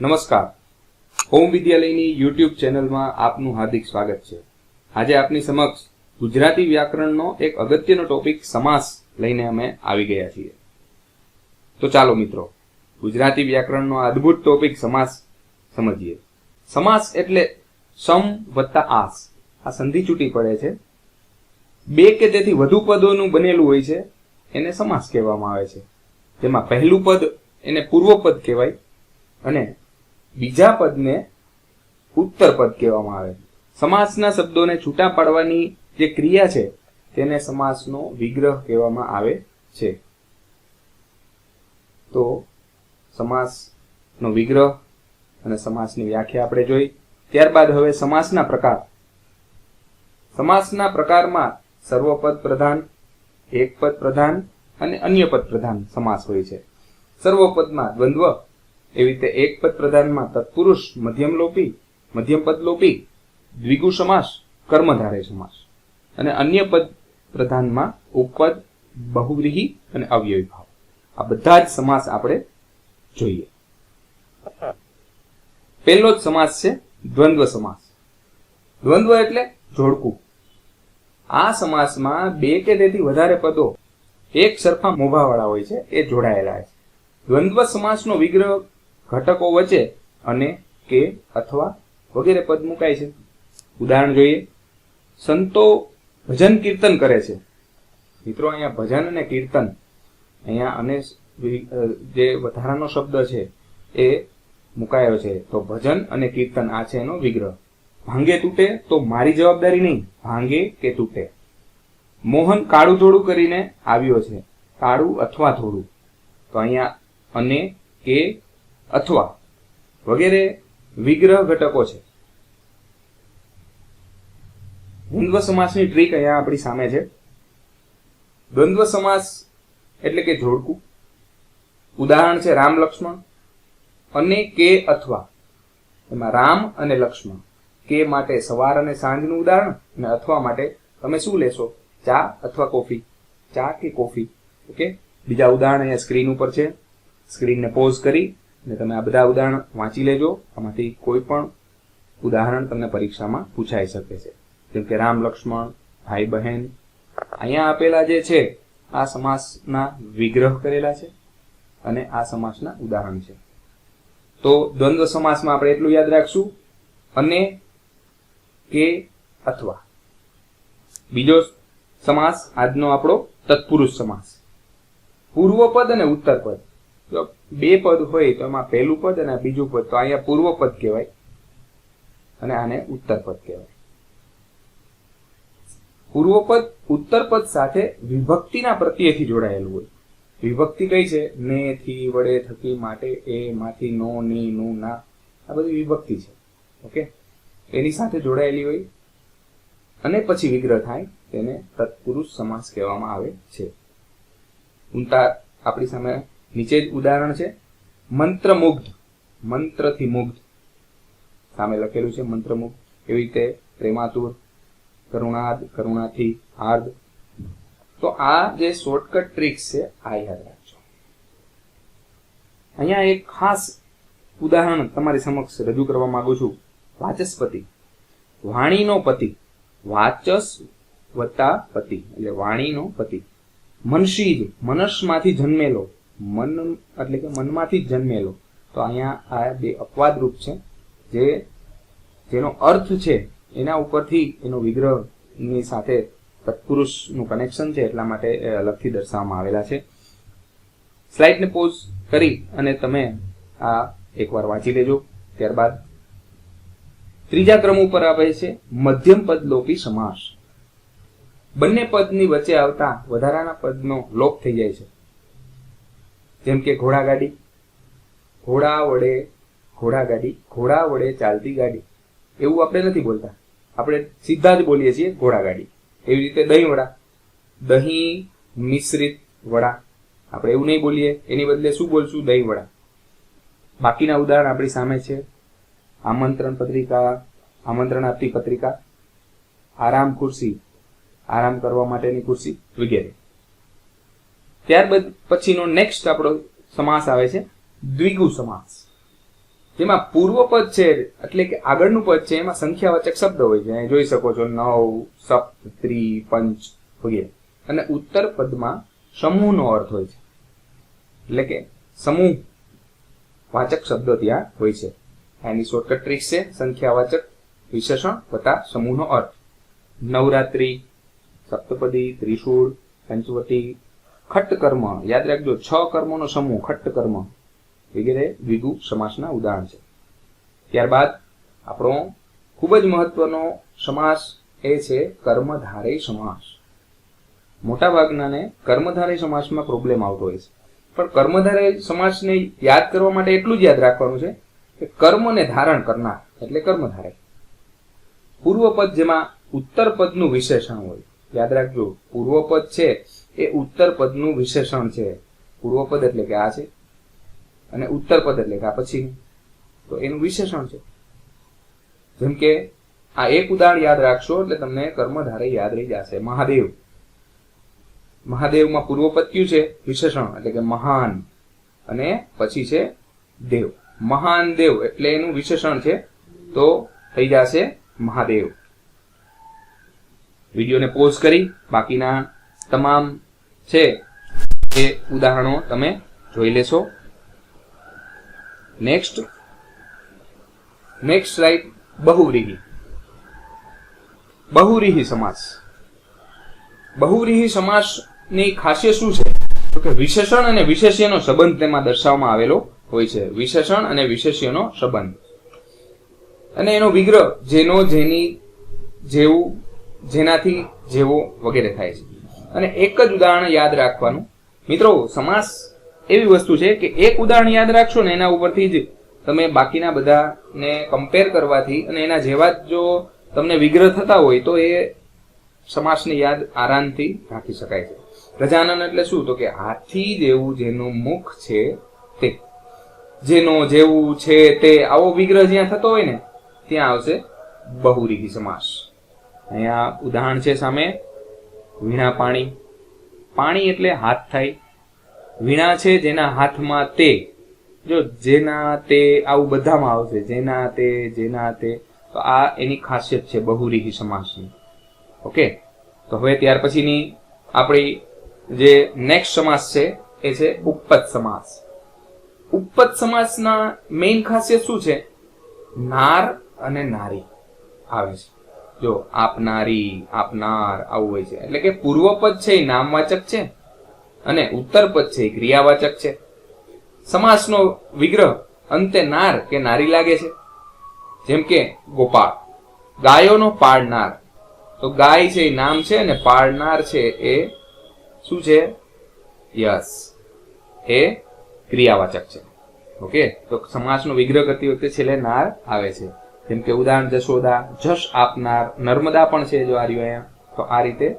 નમસ્કાર. Home વિદ્યાલયની YouTube ચેનલમાં આપનું હાર્દિક સ્વાગત છે. આજે આપની સમક્ષ ગુજરાતી વ્યાકરણનો એક અગત્યનો ટોપિક સમાસ લઈને અમે આવી ગયા છીએ. તો ચાલો મિત્રો, ગુજરાતી વ્યાકરણનો અદ્ભુત ટોપિક સમાસ સમજીએ. સમાસ એટલે સમ વત્તા આસ. આ સંધિ છૂટી પડે છે. બે કે તેથી વધુ પદોનું બનેલું હોય છે, એને સમાસ કહેવામાં આવે છે. જેમાં પહેલું પદ એને પૂર્વ પદ કહેવાય અને બીજા પદને ઉત્તર પદ કહેવામાં આવે છે. સમાસના શબ્દોને છૂટા પાડવાની જે ક્રિયા છે, તેને સમાસનો વિગ્રહ કહેવામાં આવે છે. તો સમાસનો વિગ્રહ અને સમાસની વ્યાખ્યા આપણે જોઈ. ત્યારબાદ હવે સમાસના પ્રકાર. સમાસના પ્રકારમાં સર્વપદ પ્રધાન એક પદ પ્રધાન અને અન્ય પદ પ્રધાન સમાસ હોય છે. સર્વપદમાં દ્વંદ્વ એવી રીતે એક પદ પ્રધાનમાં તત્પુરુષ, મધ્યમ લોપી, મધ્યમ પદ લોપી, દ્વિગુ સમાસ કર્મધારય સમાસ. અને અન્ય પદ પ્રધાનમાં ઉપપદ, બહુવ્રીહી અને અવ્યય ભાવ આ બધા જ સમાસ આપણે જોઈએ. પહેલો જ સમાસ છે દ્વંદ્વ સમાસ. દ્વંદ્વ એટલે જોડકું. આ સમાસમાં બે કે તેથી વધારે પદો એક સરખા મોભાવાળા હોય છે, એ જોડાયેલા છે. દ્વંદ્વ સમાસનો વિગ્રહ ઘટકો વચ્ચે અને કે અથવા વગેરે પદ મુકાય છે. ઉદાહરણ જોઈએ. સંતો ભજન કીર્તન કરે છે. મિત્રો, અહીંયા ભજન અને કીર્તન, અહીંયા અને જે વધારાનો શબ્દ છે, એ મુકાયો છે. તો ભજન અને કીર્તન, આ છે એનો વિગ્રહ. ભાંગે તૂટે તો મારી જવાબદારી નહીં. ભાંગે કે તૂટે. મોહન કાળું થોડું કરીને આવ્યો છે. કાળું અથવા થોડું. તો અહીંયા અને કે અથવા વગેરે વિગ્રહ ઘટકો છે. દ્વંદ્વ સમાસની ટ્રીક અહીંયા આપણી સામે છે. દ્વંદ્વ સમાસ એટલે કે જોડકું. ઉદાહરણ છે રામ લક્ષ્મણ. અને કે અથવા એમાં રામ અને લક્ષ્મણ. કે માટે સવાર અને સાંજનું ઉદાહરણ અને અથવા માટે તમે શું લેશો? ચા અથવા કોફી? ચા કે કોફી? ઓકે? બીજા ઉદાહરણ અહીંયા સ્ક્રીન ઉપર છે. સ્ક્રીનને પોઝ કરી. અને તમે આ બધા ઉદાહરણ વાંચી લેજો. આમાંથી કોઈ પણ ઉદાહરણ તમને પરીક્ષામાં પૂછાઈ શકે છે. જેમ કે રામ લક્ષ્મણ, ભાઈ બહેન. અહીંયા આપેલા જે છે, આ સમાસના વિગ્રહ કરેલા છે અને આ સમાસના ઉદાહરણ છે. તો દ્વંદ્વ સમાસમાં આપણે એટલું યાદ રાખશું. અને, કે, અથવા. બીજો સમાસ, આજનો આપણો તત્પુરુષ સમાસ. પૂર્વ પદ અને ઉત્તર પદ. બે પદ હોય તો એમાં પહેલું પદ અને બીજું પદ. તો અહીંયા પૂર્વ પદ કહેવાય અને આને ઉત્તર પદ કહેવાય. પૂર્વ પદ, ઉત્તર પદ સાથે વિભક્તિના પ્રત્યયથી જોડાયેલું હોય. વિભક્તિ કઈ છે? ને થી વડે થકી માટે એ માંથી નો, ની નું, ના. આ બધી વિભક્તિ છે. ઓકે? એની સાથે જોડાયેલી હોય અને પછી વિગ્રહ થાય તેને તત્પુરુષ સમાસ કહેવામાં આવે છે. ઉંટા આપણી સામે નીચે જ ઉદાહરણ છે. મંત્રમુગ્ધ. મંત્રથી મુગ્ધ. સામે લખેલું છે મંત્રમુગ્ધ. એવી રીતે પ્રેમાતુર, કરુણાદ, કરુણાથી હાર્દ તો આ જે શોર્ટકટ ટ્રિક્સ છે, આ યાદ રાખજો. અહીંયા એક ખાસ ઉદાહરણ તમારી સમક્ષ રજૂ કરવા માંગુ છું. વાચસ્પતિ. વાણીનો પતિ. વાચસ વત્તા પતિ. એટલે વાણીનો પતિ. મનશીજ મનસમાંથી જન્મેલો. મન એટલે કે મનમાંથી જ જન્મેલો. તો અહીંયા આ બે અપવાદ રૂપ છે. જે, જેનો અર્થ છે એના ઉપરથી એનો વિગ્રહની સાથે તત્પુરુષનું કનેક્શન છે એટલા માટે અલગથી દર્શાવવામાં આવેલા છે. સ્લાઇડને પોઝ કરી અને તમે આ એકવાર વાંચી લેજો. ત્યારબાદ, ત્રીજા ક્રમ ઉપર આવે છે, મધ્યમ પદ લોપી સમાસ. બંને પદની વચ્ચે આવતા વધારાના પદનો લોપ થઈ જાય છે. જેમ કે ઘોડાગાડી ઘોડા વડે ઘોડાગાડી ઘોડા વડે ચાલતી ગાડી. એવું આપણે નથી બોલતા. આપણે સીધા જ બોલીએ છીએ ઘોડાગાડી એવી રીતે દહીં વડા. દહીં મિશ્રિત વડા. આપણે એવું નહીં બોલીએ. એની બદલે શું બોલશું? દહીં વડા. બાકીના ઉદાહરણ આપણી સામે છે. આમંત્રણ પત્રિકા, આમંત્રણ આપતી પત્રિકા. આરામ ખુરશી આરામ કરવા માટેની ખુરશી વગેરે. ત્યારબાદ પછીનો નેક્સ્ટ આપણો સમાસ આવે છે, દ્વિગુ સમાસ. જેમાં પૂર્વ પદ છે, એટલે કે આગળનું પદ છે, એમાં સંખ્યાવાચક શબ્દ હોય છે. જોઈ શકો છો, નવ, સપ્ત, ત્રી, પંચ વગેરે. અને ઉત્તર પદમાં સમૂહનો અર્થ હોય છે. એટલે કે સમૂહ વાચક શબ્દો ત્યાં હોય છે. એની શોર્ટકટ ટ્રીક છે, સંખ્યાવાચક વિશેષણ વત્તા સમૂહનો અર્થ. નવરાત્રી, સપ્તપદી, ત્રિશૂળ, પંચવટી ખટ્ટ કર્મ યાદ રાખજો, છ કર્મોનો સમૂહ ખટ્ટ કર્મ વગેરે દ્વિગુ સમાસના ઉદાહરણ છે. ત્યારબાદ આપણો ખૂબ જ મહત્વનો સમાસ એ છે કર્મધારય સમાસ. મોટા ભાગનાને કર્મધારય સમાસમાં પ્રોબ્લેમ આવતો હોય છે. પણ કર્મધારય સમાસને યાદ કરવા માટે એટલું જ યાદ રાખવાનું છે કે કર્મને ધારણ કરનાર, એટલે કર્મધારય. પૂર્વપદ જેમાં ઉત્તર પદનું વિશેષણ હોય. યાદ રાખજો, પૂર્વપદ છે એ ઉત્તર પદનું વિશેષણ છે. પૂર્વપદ એટલે કે આ છે અને ઉત્તર પદ એટલે કે આ પછી તો એનું વિશેષણ છે. જેમ કે આ એક ઉદાહરણ યાદ રાખશો એટલે તમને કર્મધારે યાદ રહી જશે. મહાદેવ. મહાદેવમાં પૂર્વપદ કયું છે? વિશેષણ, એટલે કે મહાન. અને પછી છે દેવ. મહાન દેવ એટલે એનું વિશેષણ છે તો થઈ જશે મહાદેવ. વિડીયોને પોઝ કરી, બાકીના તમામ છે એ ઉદાહરણો તમે જોઈ લેશો. નેક્સ્ટ નેક્સ્ટ રાઈટ બહુવ્રીહી. બહુવ્રીહી સમાસ. બહુવ્રીહી સમાસની ખાસિયત શું છે? તો કે વિશેષણ અને વિશેષ્યનો સંબંધ તેમાં દર્શાવવામાં આવેલો હોય છે. વિશેષણ અને વિશેષ્યનો સંબંધ. અને એનો વિગ્રહ જેનો જેની જેવું, જેનાથી જેવો વગેરે થાય છે. અને એક જ ઉદાહરણ યાદ રાખવાનું. મિત્રો, સમાસ એવી વસ્તુ છે કે એક ઉદાહરણ યાદ રાખશો ને એના ઉપરથી જ તમે બાકીના બધાને કમ્પેર કરવાથી અને એના જેવા જ જો તમને વિગ્રહ થતા હોય તો એ સમાસને યાદ આરામથી રાખી શકાય છે. ગજાનન એટલે શું? તો કે હાથી જેવું જેનું મુખ છે તે. જેનો જેવું છે તે. આવો વિગ્રહ જ્યાં થતો હોય ને, ત્યાં આવશે બહુરીહી સમાસ. અહીંયા ઉદાહરણ છે સામે. વીણા પાણી. પાણી એટલે હાથ થાય. વીણા છે જેના હાથમાં તે. જો જેના તે આવું બધામાં આવશે, જેના તે જેના તે, તો આ એની ખાસિયત છે બહુરીહી સમાસની. ઓકે? તો હવે ત્યાર પછીની આપણી જે નેક્સ્ટ સમાસ છે, એ છે ઉપપદ સમાસ. ઉપપદ સમાસના મેઇન ખાસિયત શું છે? નાર અને નારી આવે છે. જો આપનારી, આપનાર આવું હોય છે. એટલે કે પૂર્વપદ છે એ નામવાચક છે અને ઉત્તરપદ છે એ ક્રિયાવાચક છે. સમાસનો વિગ્રહ અંતે નાર કે નારી લાગે છે. જેમ કે ગોપાળ. ગાયોનો પાળનાર. તો ગાય છે એ નામ છે અને પાળનાર છે એ શું છે? યસ એ ક્રિયાવાચક છે. ઓકે? તો સમાસનો વિગ્રહ કરતી વખતે છેલ્લે નાર આવે છે. જેમ કે ઉદાહરણ જશોદા, જશ આપનાર નર્મદા પણ છે જો આ રહ્યું અહીંયા. તો આ રીતે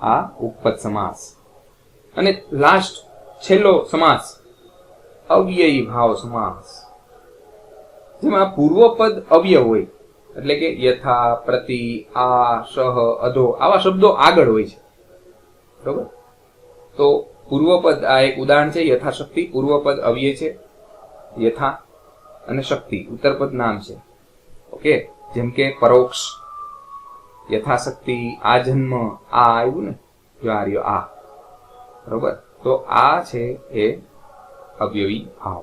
આ ઉપપદ સમાસ. અને લાસ્ટ છેલ્લો સમાસ, અવ્યયી ભાવ સમાસ. જેમાં પૂર્વપદ અવ્યય હોય. એટલે કે યથા, પ્રતિ, આ સહ અધો આવા શબ્દો આગળ હોય છે. બરોબર? તો પૂર્વપદ આ એક ઉદાહરણ છે, યથાશક્તિ. પૂર્વપદ અવ્યય છે, યથા અને શક્તિ. ઉત્તરપદ નામ છે. ઓકે જેમ કે પરોક્ષ, યથાશક્તિ, આ જન્મ, આ આવ્યું ને, જો આ રહ્યો, આ. બરોબર? તો આ છે એ અવ્યયી ભાવ.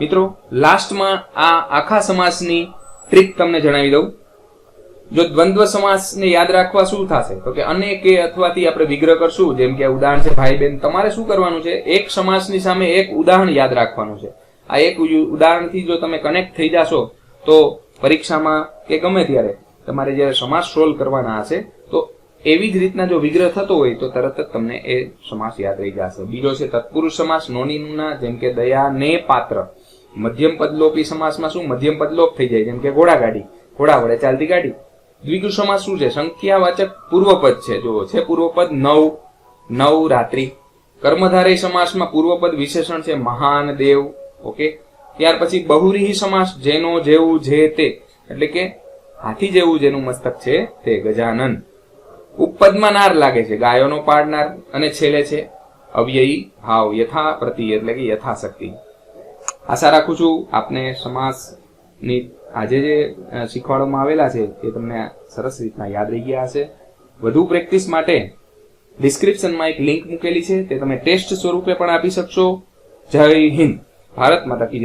મિત્રો, લાસ્ટમાં આ આખા સમાસની ટ્રીક તમને જણાવી દઉં. જો દ્વંદ્વ સમાસને યાદ રાખવા શું થશે? તો કે અને કે અથવાથી આપણે વિગ્રહ કરશું, જેમ કે ઉદાહરણ છે, ભાઈ બેન, તમારે શું કરવાનું છે? એક સમાસની સામે એક ઉદાહરણ યાદ રાખવાનું છે. આ એક ઉદાહરણથી જો તમે કનેક્ટ થઈ જાશો, તો પરીક્ષામાં કે ગમે ત્યારે તમારે જ્યારે સમાસ સોલ્વ કરવાના હશે, તો એવી જ રીતના જો વિગ્રહ થતો હોય, તો તરત જ તમને એ સમાસ યાદ રહી જશે. બીજો છે તત્પુરુષ સમાસ, નોનીનુના, જેમ કે દયા ને પાત્ર. મધ્યમ પદલોપી સમાસમાં શું? મધ્યમ પદલોપ થઈ જાય, જેમ કે ઘોડા ગાડી. ઘોડા વડે ચાલતી ગાડી. દ્વિગુ સમાસ શું છે? સંખ્યાવાચક પૂર્વપદ છે. જો છે પૂર્વપદ નવ નવ રાત્રિ કર્મધારય સમાસમાં પૂર્વપદ વિશેષણ છે મહાન દેવ. ઓકે? ત્યાર પછી બહુરીહી સમાસ, જેનો જેવું જે, તે. એટલે કે હાથી જેવું જેનું મસ્તક છે તે ગજાનન. ઉપપદમાં નાર લાગે છે, ગાયોનો પાડનાર અને છેલ્લે છે. અવ્યયી ભાવ યથા પ્રતિ એટલે કે યથાશક્તિ. આશા રાખું છું આપને સમાસની આજે જે શીખવાડવામાં આવેલા છે એ તમને સરસ રીતના યાદ રહી ગયા હશે. વધુ પ્રેક્ટિસ માટે ડિસ્ક્રિપ્શનમાં એક લિંક મૂકેલી છે, તે તમે ટેસ્ટ સ્વરૂપે પણ આપી શકશો. જય હિન્દ. ભારત માતા કી